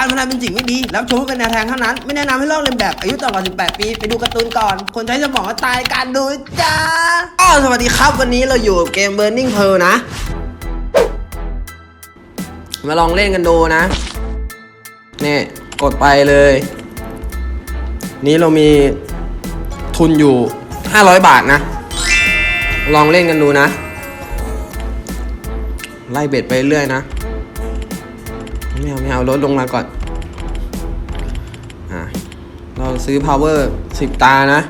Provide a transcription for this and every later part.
การพนันเป็นสิ่งไม่ดีแล้วชมว่าเป็นแนวทางเท่านั้น ไม่แนะนำให้ลอกเลียนแบบอายุต่ำกว่า 18 ปี ไปดูการ์ตูนก่อน คนใช้สมองก็ตายการดูจ้าอ้อสวัสดีครับวันนี้เราอยู่กับเกม Burning Pearl นะ มาลองเล่นกันดูนะ นี่ กดไปเลย นี้เรามีทุนอยู่ 500 บาทนะ ลองเล่นกันดูนะ ไล่เบ็ดไปเรื่อยนะ ไม่เอาไม่เอาลดลงมาก่อนอะเราซื้อ power 10 ตานะ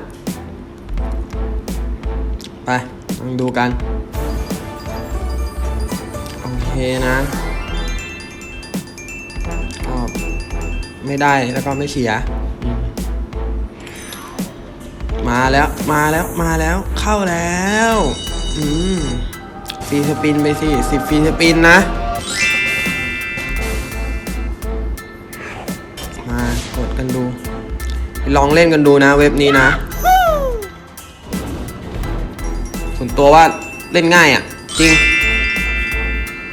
ไปลองดูกัน โอเคนะก็ไม่ได้แล้วก็ไม่เสียมมาแล้วมาแล้วมาแล้วเข้าแล้ว อืมฟรีสปินไปสิสิบฟรีสปินนะ ลองเล่นกันดูนะเว็บนี้นะ ส่วนตัวว่าเล่นง่ายอะ จริง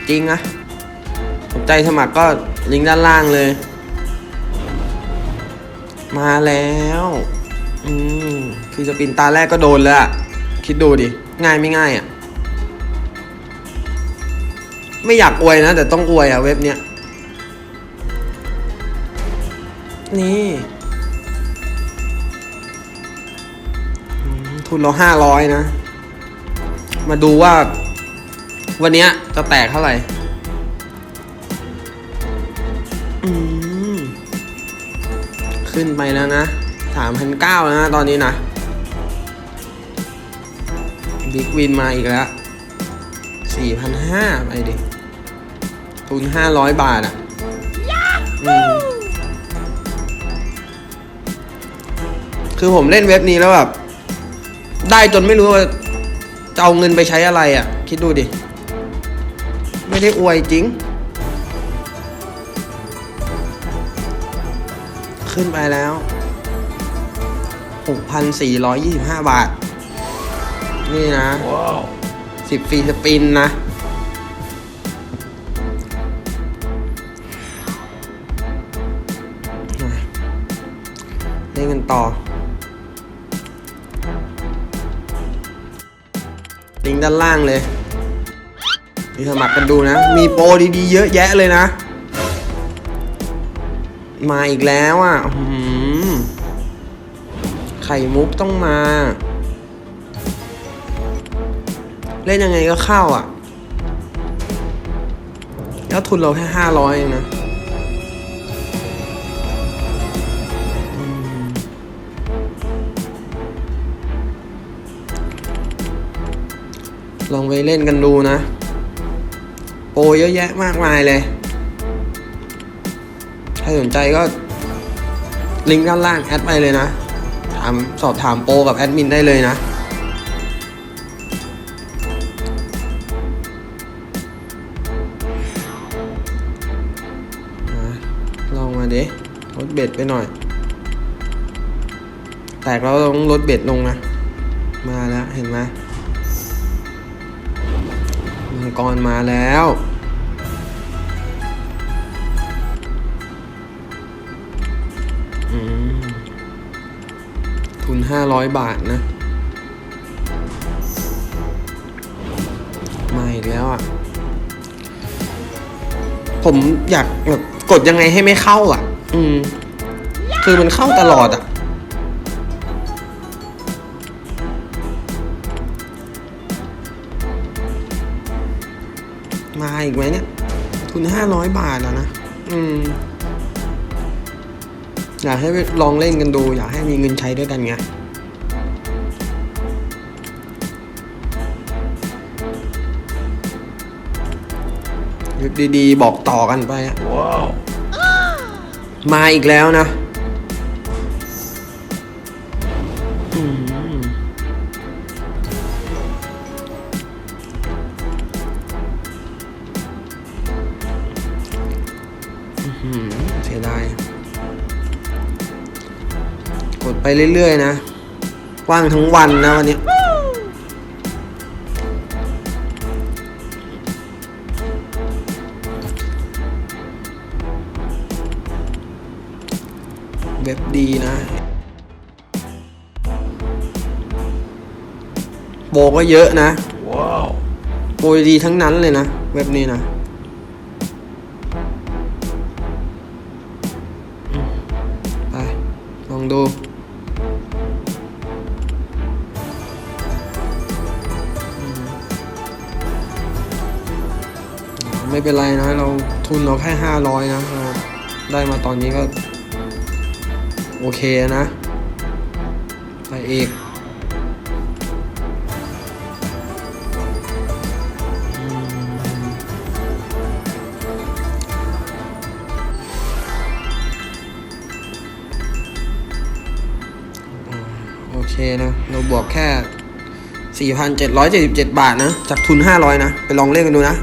จริงนะสนใจสมัครก็ลิงก์ด้านล่างเลย มาแล้วอืมคือสปินตาแรกก็โดนแล้วอะคิดดูดิ ง่ายไม่ง่ายอะ ไม่อยากอวยนะ แต่ต้องอวยอะเว็บเนี้ยนี่ ทุนเราห้าร้อยนะ มาดูว่า วันนี้จะแตกเท่าไหร่อืมขึ้นไปแล้วนะสามพันเก้าแล้วนะตอนนี้นะบิ๊กวินมาอีกแล้วสี่พันห้าไปดิทุนห้าร้อยบาทอะคือผมเล่นเว็บนี้แล้วแบบ ได้จนไม่รู้ว่าจะเอาเงินไปใช้อะไรอะ่ะ คิดดูดิ ไม่ได้อวยจริง ขึ้นไปแล้ว 6,425 บาท นี่นะสิบฟรีสปินนะเล่นกันต่อ ลิงก์ด้านล่างเลยนี่สมัครกันดูนะ มีโปรดีๆเยอะแยะเลยนะ มาอีกแล้วอะหือไข่มุกต้องมา เล่นยังไงก็เข้าอะ แล้วทุนเราแค่ห้าร้อยเองนะ ลองไปเล่นกันดูนะ โปรเยอะแยะมากมายเลย ถ้าสนใจก็ ลิงก์ด้านล่างแอดไปเลยนะถามสอบถามโปรกับแอดมินได้เลยนะลองมาดิลดเบ็ดไปหน่อย แตกเราต้องลดเบ็ดลงนะ มาแล้วเห็นไหม กรมาแล้ว ทุนห้าร้อยบาทนะ มาอีกแล้วอะ ผมอยากแบบกดยังไงให้ไม่เข้าอะ อืม คือมันเข้าตลอดอะ อีกไหมเนี่ย ทุนห้าร้อยบาทแล้วนะ อืม อยากให้ไปลองเล่นกันดู อยากให้มีเงินใช้ด้วยกันไงเว็บดีๆ บอกต่อกันไปอะมาอีกแล้วนะ อืม ไปเรื่อยๆนะ ว่างทั้งวันนะวันนี้อเว็บดีนะโปรก็เยอะนะโปรดีทั้งนั้นเลยนะ เว็บนี้นะอืมไปลองดู ไม่เป็นไรนะ เราทุนเราแค่ห้าร้อยนะ ได้มาตอนนี้ก็ โอเคนะไปอีกอืมอ่าโอเคนะ เราบวกแค่ 4,777 บาทนะ จากทุน 500 นะ ไปลองเล่นกันดูนะ